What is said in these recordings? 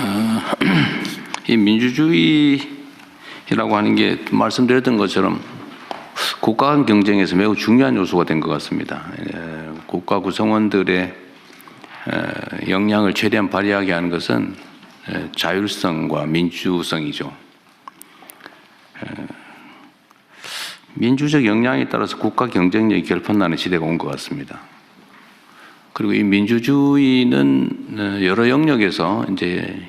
이 민주주의라고 하는 게 말씀드렸던 것처럼 국가 간 경쟁에서 매우 중요한 요소가 된 것 같습니다. 에, 국가 구성원들의 에, 역량을 최대한 발휘하게 하는 것은 에, 자율성과 민주성이죠. 에, 민주적 역량에 따라서 국가 경쟁력이 결판나는 시대가 온 것 같습니다. 그리고 이 민주주의는 어, 여러 영역에서 이제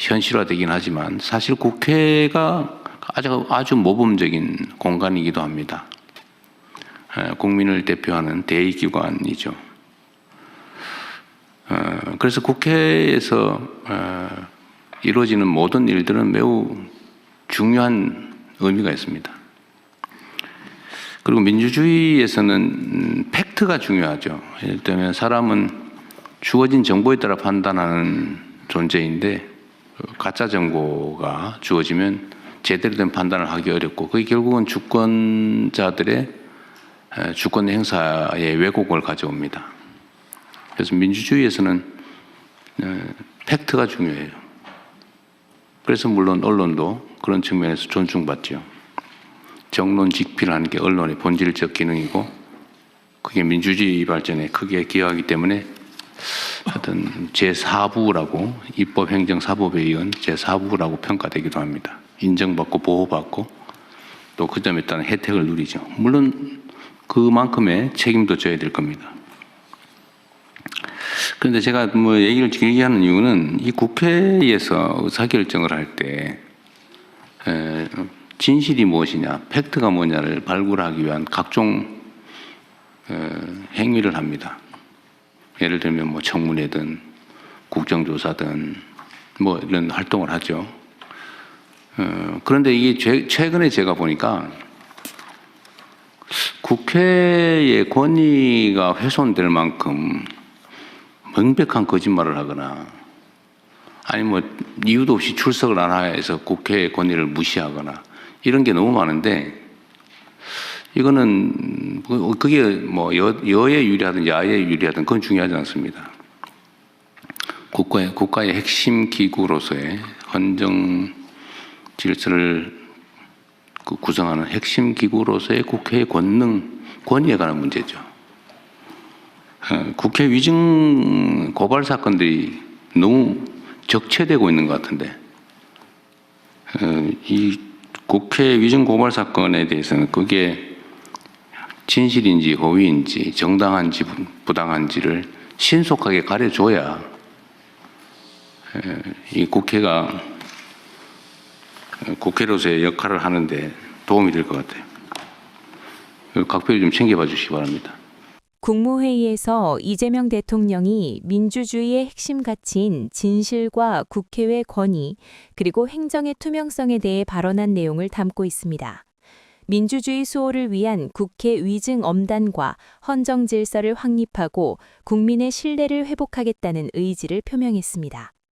현실화되긴 하지만 사실 국회가 아주 아주 모범적인 공간이기도 합니다. 에, 국민을 대표하는 대의기관이죠. 어, 그래서 국회에서 어, 이루어지는 모든 일들은 매우 중요한 의미가 있습니다. 그리고 민주주의에서는 음, 팩트가 중요하죠. 예를 들면 사람은 주어진 정보에 따라 판단하는 존재인데 어, 가짜 정보가 주어지면 제대로 된 판단을 하기 어렵고 그게 결국은 주권자들의 에, 주권 행사에 왜곡을 가져옵니다. 그래서 민주주의에서는 에, 팩트가 중요해요. 그래서 물론 언론도 그런 측면에서 존중받죠. 정론 직필하는 게 언론의 본질적 기능이고 그게 민주주의 발전에 크게 기여하기 때문에 하여튼 제4부라고 입법행정사법에 의한 제4부라고 평가되기도 합니다. 인정받고 보호받고 또 그 점에 따른 혜택을 누리죠. 물론 그만큼의 책임도 져야 될 겁니다. 그런데 제가 뭐 얘기를 길게 하는 이유는 이 국회에서 의사결정을 할 때 진실이 무엇이냐, 팩트가 뭐냐를 발굴하기 위한 각종 에, 행위를 합니다. 예를 들면 뭐 청문회든 국정조사든 뭐 이런 활동을 하죠. 어, 그런데 이게 최, 최근에 제가 보니까 국회의 권위가 훼손될 만큼 명백한 거짓말을 하거나 아니 뭐 이유도 없이 출석을 안 해서 국회의 권위를 무시하거나 이런 게 너무 많은데 이거는 뭐 그게 뭐 여, 여에 유리하든 야에 유리하든 그건 중요하지 않습니다. 국가의 국가의 핵심 기구로서의 헌정 질서를 그 구성하는 핵심 기구로서의 국회의 권능 권위에 관한 문제죠. 어, 국회 위증 고발 사건들이 너무 적체되고 있는 것 같은데 어, 이 국회 위증 고발 사건에 대해서는 그게 진실인지 허위인지 정당한지 부당한지를 신속하게 가려줘야 이 국회가 국회로서의 역할을 하는데 도움이 될 것 같아요. 각별히 좀 챙겨봐 주시기 바랍니다. 국무회의에서 이재명 대통령이 민주주의의 핵심 가치인 진실과 국회의 권위, 그리고 행정의 투명성에 대해 발언한 내용을 담고 있습니다. 민주주의 수호를 위한 국회 위증 엄단과 헌정 질서를 확립하고 국민의 신뢰를 회복하겠다는 의지를 표명했습니다.